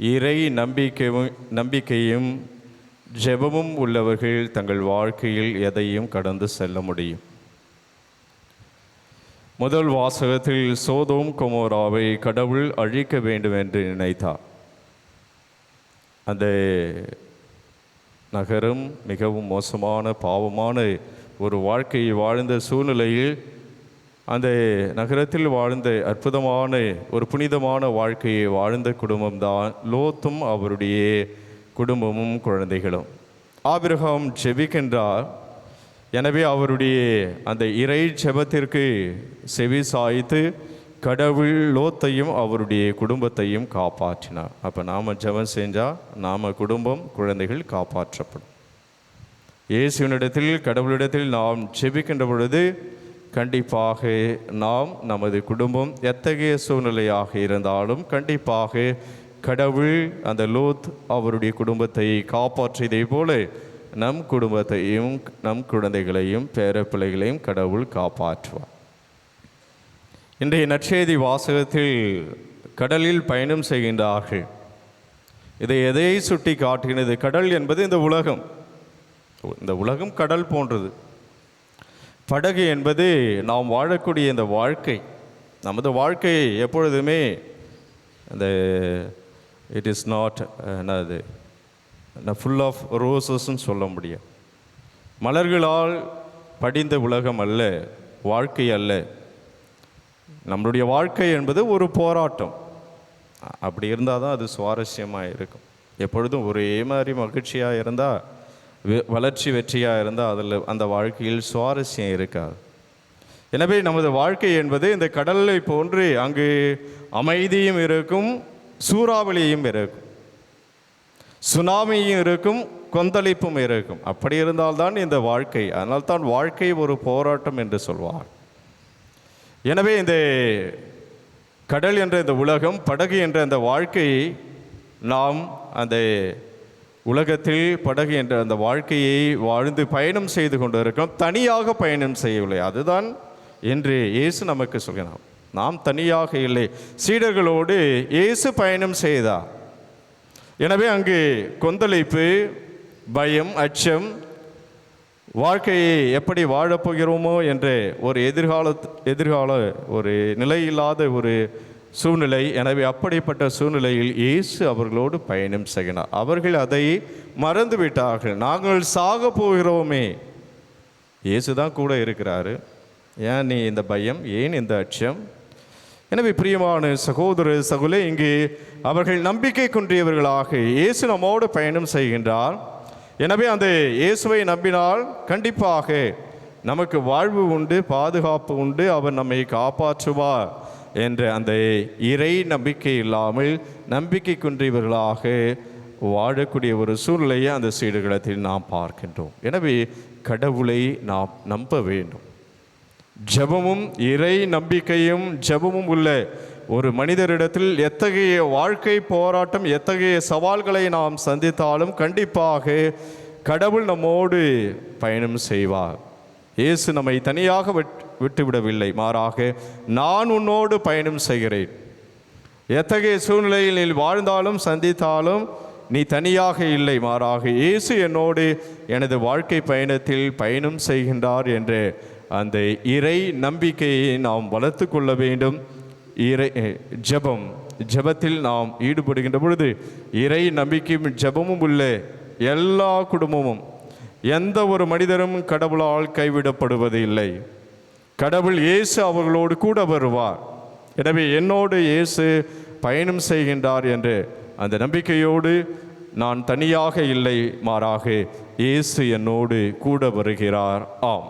இறை நம்பிக்கையும் நம்பிக்கையும் ஜெபமும் உள்ளவர்கள் தங்கள் வாழ்க்கையில் எதையும் கடந்து செல்ல முடியும். முதல் வாசகத்தில் சோதோம் கொமோராவை கடவுள் அழிக்க வேண்டும் என்று நினைத்தார். அந்த நகரம் மிகவும் மோசமான பாவமான ஒரு வாழ்க்கையை வாழ்ந்த சூழ்நிலையில் அந்த நகரத்தில் வாழ்ந்த அற்புதமான ஒரு புனிதமான வாழ்க்கையை வாழ்ந்த குடும்பம்தான் லோத்தும் அவருடைய குடும்பமும் குழந்தைகளும். ஆபிரகாம் ஜெபிக்கின்றார் எனவே அவருடைய அந்த இறை ஜெபத்திற்கு செவி சாய்த்து கடவுள் லோத்தையும் அவருடைய குடும்பத்தையும் காப்பாற்றினார். அப்போ நாம் ஜெபம் செஞ்சால் நாம் குடும்பம் குழந்தைகள் காப்பாற்றப்படும். இயேசுவினிடத்தில் கடவுளிடத்தில் நாம் ஜெபிக்கின்ற பொழுது கண்டிப்பாக நாம் நமது குடும்பம் எத்தகைய சூழ்நிலையாக இருந்தாலும் கண்டிப்பாக கடவுள் அந்த லோத் அவருடைய குடும்பத்தை காப்பாற்றியதை போல நம் குடும்பத்தையும் நம் குழந்தைகளையும் பேரப்பிள்ளைகளையும் கடவுள் காப்பாற்றுவார். இன்றைய நற்செய்தி வாசகத்தில் கடலில் பயணம் செய்கின்றார்கள். இதை எதை சுட்டி காட்டுகிறது கடல் என்பது இந்த உலகம். இந்த உலகம் கடல் போன்றது. படகு என்பது நாம் வாழக்கூடிய இந்த வாழ்க்கை. நமது வாழ்க்கை எப்பொழுதுமே அந்த இட் இஸ் நாட் என்னது ஃபுல் ஆஃப் ரோசஸ்ன்னு சொல்ல முடியும். மலர்களால் படிந்த உலகம் அல்ல வாழ்க்கை அல்ல. நம்மளுடைய வாழ்க்கை என்பது ஒரு போராட்டம். அப்படி இருந்தால் தான் அது சுவாரஸ்யமாக இருக்கும். எப்பொழுதும் ஒரே மாதிரி மகிழ்ச்சியாக இருந்தால் வளர்ச்சி வெற்றியாக இருந்தால் அதில் அந்த வாழ்க்கையில் சுவாரஸ்யம் இருக்காது எனவே நமது வாழ்க்கை என்பது இந்த கடலை போன்று அங்கு அமைதியும் இருக்கும் சூறாவளியும் இருக்கும். சுனாமியும் இருக்கும் கொந்தளிப்பும் இருக்கும். அப்படி இருந்தால்தான் இந்த வாழ்க்கை. அதனால் தான் வாழ்க்கை ஒரு போராட்டம் என்று சொல்வார். எனவே இந்த கடல் என்ற இந்த உலகம் படகு என்ற அந்த வாழ்க்கையை நாம் அந்த உலகத்தில் படகு என்ற அந்த வாழ்க்கையை வாழ்ந்து பயணம் செய்து கொண்டிருக்கிறோம். தனியாக பயணம் செய்யவில்லை. அதுதான் என்று இயேசு நமக்கு சொல்கிறார். நாம் தனியாக இல்லை. சீடர்களோடு இயேசு பயணம் செய்தார் எனவே அங்கு கொந்தளிப்பு பயம் அச்சம் வாழ்க்கையை எப்படி வாழப்போகிறோமோ என்ற ஒரு எதிர்கால எதிர்கால ஒரு நிலையில்லாத ஒரு சூழ்நிலை. எனவே அப்படிப்பட்ட சூழ்நிலையில் இயேசு அவர்களோடு பயணம் செய்கிறார். அவர்கள் அதை மறந்துவிட்டார்கள். நாங்கள் சாக போகிறோமே. இயேசு தான் கூட இருக்கிறாரு. ஏன் நீ இந்த பயம்? ஏன் இந்த அச்சம்? எனவே பிரியமான சகோதர சகுலே இங்கே அவர்கள் நம்பிக்கை குன்றியவர்களாக இயேசு நம்மோடு பயணம் செய்கின்றார். எனவே அந்த இயேசுவை நம்பினால் கண்டிப்பாக நமக்கு வாழ்வு உண்டு பாதுகாப்பு உண்டு. அவர் நம்மை காப்பாற்றுவார். என்ற அந்த இறை நம்பிக்கை இல்லாமல் நம்பிக்கை குன்றியவர்களாக வாழக்கூடிய ஒரு சூழ்நிலையை அந்த சீடுகளத்தில் நாம் பார்க்கின்றோம். எனவே கடவுளை நாம் நம்ப வேண்டும். ஜெபமும் இறை நம்பிக்கையும் ஜெபமும் உள்ள ஒரு மனிதரிடத்தில் எத்தகைய வாழ்க்கை போராட்டம் எத்தகைய சவால்களை நாம் சந்தித்தாலும் கண்டிப்பாக கடவுள் நம்மோடு பயணம் செய்வார். இயேசு நம்மை தனியாக விட்டுவிடவில்லை. மாறாக நான் உன்னோடு பயணம் செய்கிறேன். எத்தகைய சூழ்நிலையில் நீ வாழ்ந்தாலும் சந்தித்தாலும் நீ தனியாக இல்லை. மாறாக இயேசு என்னோடு எனது வாழ்க்கை பயணத்தில் பயணம் செய்கின்றார் என்று அந்த இறை நம்பிக்கையை நாம் வளர்த்து கொள்ள வேண்டும். இறை ஜபம் ஜெபம். ஜெபத்தில் நாம் ஈடுபடுகின்ற பொழுது இறை நம்பிக்கையும் ஜெபமும் உள்ள எல்லா குடும்பமும் எந்த ஒரு மனிதரும் கடவுளால் கைவிடப்படுவது இல்லை கடவுள் இயேசு அவர்களோடு கூட வருவார். எனவே என்னோடு இயேசு பயணம் செய்கின்றார் என்று அந்த நம்பிக்கையோடு நான் தனியாக இல்லை மாறாக இயேசு என்னோடு கூட வருகிறார். ஆம்.